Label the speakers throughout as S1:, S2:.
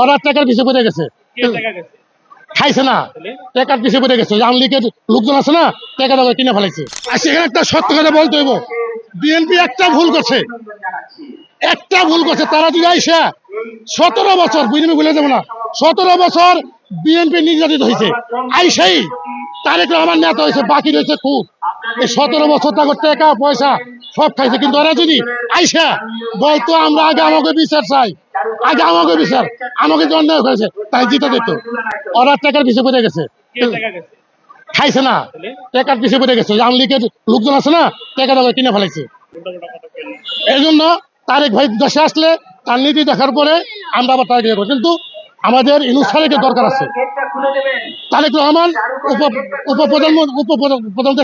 S1: ওরা টেকার পিছিয়ে পড়ে গেছে।
S2: কে টাকা গেছে?
S1: খাইছে না। টাকার পিছিয়ে পড়ে গেছে। আওয়ামী লীগের লোকজন আছে না কিনে ফেলাইছে। আর সেখানে একটা সত্য কথা বলতে হইব। বিএনপি একটা ভুল করছে। একটা ভুল করছে। তারা যদি আইসা সতেরো বছর বিএনপি ভুলে যাব না। সতেরো বছর বিএনপি নির্যাতিত হয়েছে। আইসাই তারেক রহমান নেতা হয়েছে বাকি রয়েছে খুব। এই সতেরো বছর তাকে টাকা পয়সা সব খাইছে। কিন্তু ওরা যদি আইসা বলতো আমরা আগে আমাকে বিচার চাই। আগে আমাকে বিচার। আমাকে যে অন্যায় করেছে তাই জিতে দিত ওরা টাকার পিছিয়ে পড়ে গেছে। খাইছে? না। টাকার পিছিয়ে পড়ে গেছে। আওয়ামী লীগের লোকজন আছে না টাকা টাকা কিনে ফেলাইছে। এই জন্য তারেক ভাই দেশে আসলে তার নীতি দেখার পরে আমরা আবার তারেক কিন্তু আমাদের ইনুস সালেকের দরকার আছে। তারেক রহমান উপ উপপ্রধান উপপ্রধান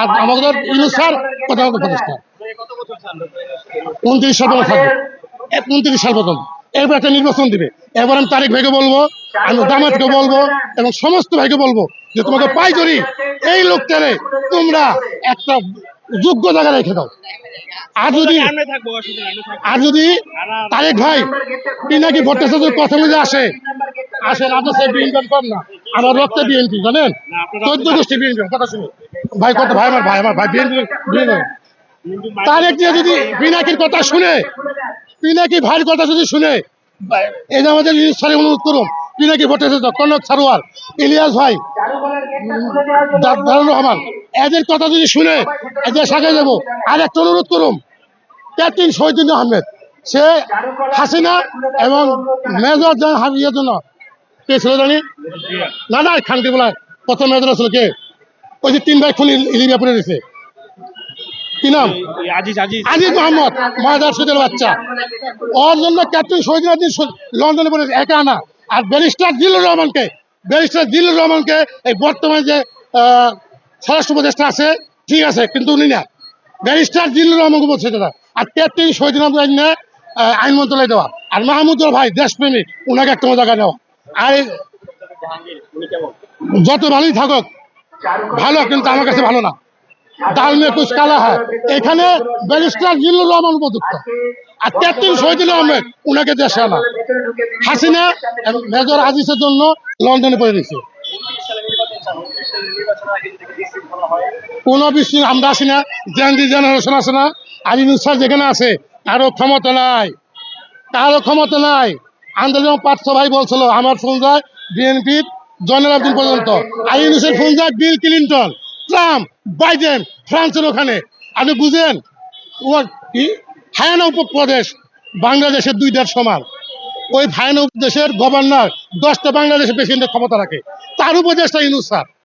S1: আর আমাদের ইনুস স্যার প্রধান উপদেষ্টা। উনত্রিশ সাল পর্যন্ত থাকবে। উনত্রিশ সাল পর্যন্ত। এরপর একটা নির্বাচন দিবে। এবার আমি তারেক ভাইকে বলব, আমি দামাতকে বলব এবং সমস্ত ভাইকে বলব যে তোমাকে পাই করি এই লোকটারে তোমরা একটা যোগ্য জায়গায় রেখে দাও। আর যদি আর যদি তারেক ভাই পিনাকি ভট্টাচার্যের কথা মধ্যে আসে আসে রাজা সে বিএনপি কম না। আমার রক্তে বিএনপি জানেন? চোদ্দ গোষ্ঠী বিএনপি কথা শুনি ভাই কত ভাই আমার ভাই আমার ভাই বিএনপি তারেক দিয়ে যদি পিনাকির কথা শুনে পিনাকি ভাইয়ের কথা যদি শুনে এই আমাদের সারে অনুরোধ করুন। পিনাকি ভট্টাচার্য কনক সারোয়ার ইলিয়াস ভাই দারুল রহমান। এদের কথা যদি শুনে এদের সাথে যাব আর একটা অনুরোধ করুন। ক্যাপ্টেন শহীদুল আহমেদ সে হাসিনা এবং মেজর জান হাবিয়ের জন্য কে ছিল জানি? না না খানকে বলা প্রথম মেজর ছিল কে? ওই যে তিন ভাই খুনি ইলিমিয়া পড়ে দিয়েছে কি নাম?
S2: আজিজ আজিজ।
S1: আজিজ মোহাম্মদ মহাদার সুদের বাচ্চা। ওর জন্য ক্যাপ্টেন আদিন লন্ডনে পড়ে একা আনা আর ব্যারিস্টার জিল্লুর রহমানকে, ব্যারিস্টার জিল্লুর রহমানকে এই বর্তমানে যে স্বরাষ্ট্র উপদেষ্টা আছে, ঠিক আছে, কিন্তু উনি না। ব্যারিস্টার জিল্লুর রহমানকে বলছে, দাদা। আর শহীদুল আহমদ না আইন মন্ত্রণালয় দেওয়া। আর মাহমুদুল ভাই দেশপ্রেমী ওনাকে একটা জায়গা দেওয়া আর যত ভালোই থাকুক, ভালো, কিন্তু আমার কাছে ভালো না। ডাল মে কুছ কালা হয়। এখানে ব্যারিস্টার জিল্লুর রহমান উপযুক্ত। আর ক্যাপ্টেন শহীদুল আহমেদ, উনাকে দেশে আনা হাসিনা মেজর আজিজের জন্য লন্ডনে পড়ে দিয়েছে কোন বিশ্ব আমরা আসি না জেন্দি জেনারেশন আছে না আলিনুর স্যার যেখানে আছে কারও ক্ষমতা নাই। তারও ক্ষমতা নাই। আন্দোলন পার্থ ভাই বলছিল, আমার ফোন যায় বিএনপির জয়নাল আব্দিন পর্যন্ত। আলিনুসের ফোন যায় বিল ক্লিন্টন। ট্রাম্প, বাইডেন, ফ্রান্সের ওখানে। আপনি বুঝেন, ও কি? হায়ানা উপপ্রদেশ, বাংলাদেশের দুই দেড় সমান। ওই ভায়ানা উপদেশের গভর্নর দশটা বাংলাদেশের প্রেসিডেন্টের ক্ষমতা রাখে। তার উপদেশটা ইনুস স্যার।